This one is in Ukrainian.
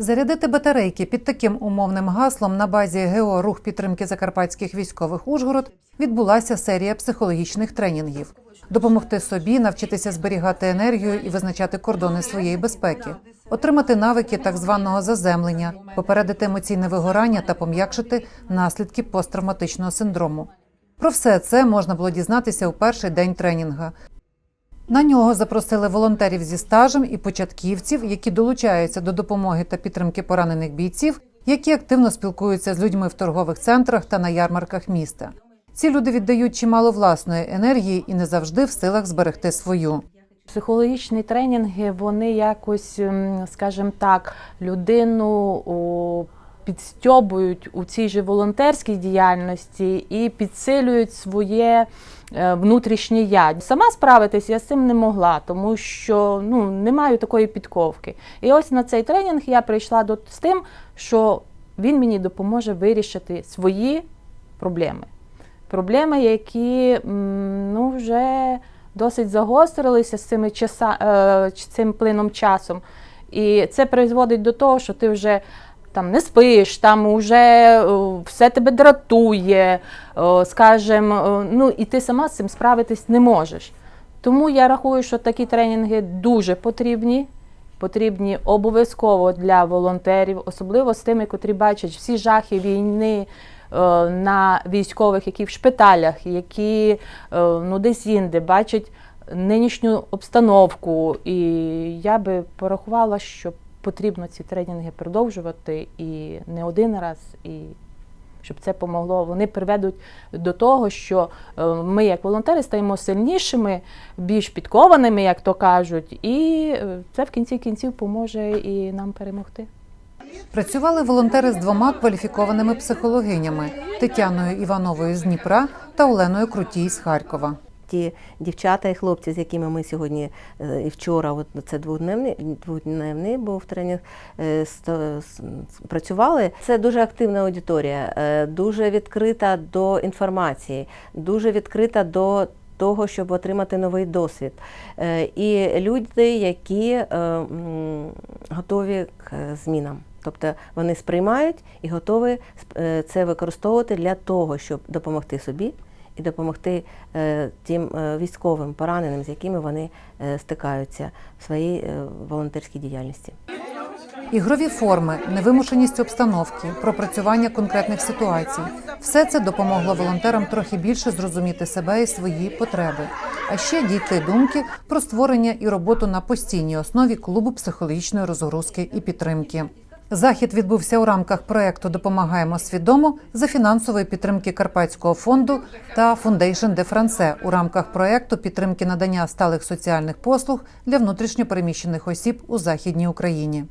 Зарядити батарейки під таким умовним гаслом на базі ГО рух підтримки закарпатських військових Ужгород відбулася серія психологічних тренінгів. Допомогти собі навчитися зберігати енергію і визначати кордони своєї безпеки, отримати навики так званого заземлення, попередити емоційне вигорання та пом'якшити наслідки посттравматичного синдрому. Про все це можна було дізнатися у перший день тренінга. На нього запросили волонтерів зі стажем і початківців, які долучаються до допомоги та підтримки поранених бійців, які активно спілкуються з людьми в торгових центрах та на ярмарках міста. Ці люди віддають чимало власної енергії і не завжди в силах зберегти свою. Психологічні тренінги, вони якось, ем, скажімо так, людину підстьобують у цій же волонтерській діяльності і підсилюють своє е, внутрішнє я. Сама справитись я з цим не могла, тому що ну, не маю такої підковки. І ось на цей тренінг я прийшла до, з тим, що він мені допоможе вирішити свої проблеми. Проблеми, які ну, вже досить загострилися з цими часа, е, цим плином часом. І це призводить до того, що ти вже там не спиш, там вже е, все тебе дратує, е, скажем, е, ну і ти сама з цим справитись не можеш. Тому я рахую, що такі тренінги дуже потрібні. Потрібні обов'язково для волонтерів, особливо з тими, котрі бачать всі жахи війни на військових, які в шпиталях, які ну, десь інде бачать нинішню обстановку. І я би порахувала, що потрібно ці тренінги продовжувати і не один раз, і щоб це помогло. Вони приведуть до того, що е, ми, як волонтери, стаємо сильнішими, більш підкованими, як то кажуть, і е, це в кінці кінців поможе і нам перемогти. Працювали волонтери з двома кваліфікованими психологинями Тетяною Івановою з Дніпра та Оленою Крутій з Харкова. Ті дівчата і хлопці, з якими ми сьогодні е, і вчора, от це дводневний, дводневний був тренінг, е, працювали. Це дуже активна аудиторія, е, дуже відкрита до інформації, дуже відкрита до того, щоб отримати новий досвід. І люди, які готові к змінам. Тобто вони сприймають і готові це використовувати для того, щоб допомогти собі і допомогти е, тим е, військовим пораненим, з якими вони е, стикаються в своїй волонтерській діяльності. Ігрові форми, невимушеність обстановки, пропрацювання конкретних ситуацій все це допомогло волонтерам трохи більше зрозуміти себе і свої потреби, а ще дійти думки про створення і роботу на постійній основі клубу психологічної розгрузки і підтримки. Захід відбувся у рамках проекту Допомагаємо свідомо за фінансової підтримки Карпатського фонду та «Фундейшн де France у рамках проекту підтримки надання сталих соціальних послуг для внутрішньопереміщених осіб у Західній Україні.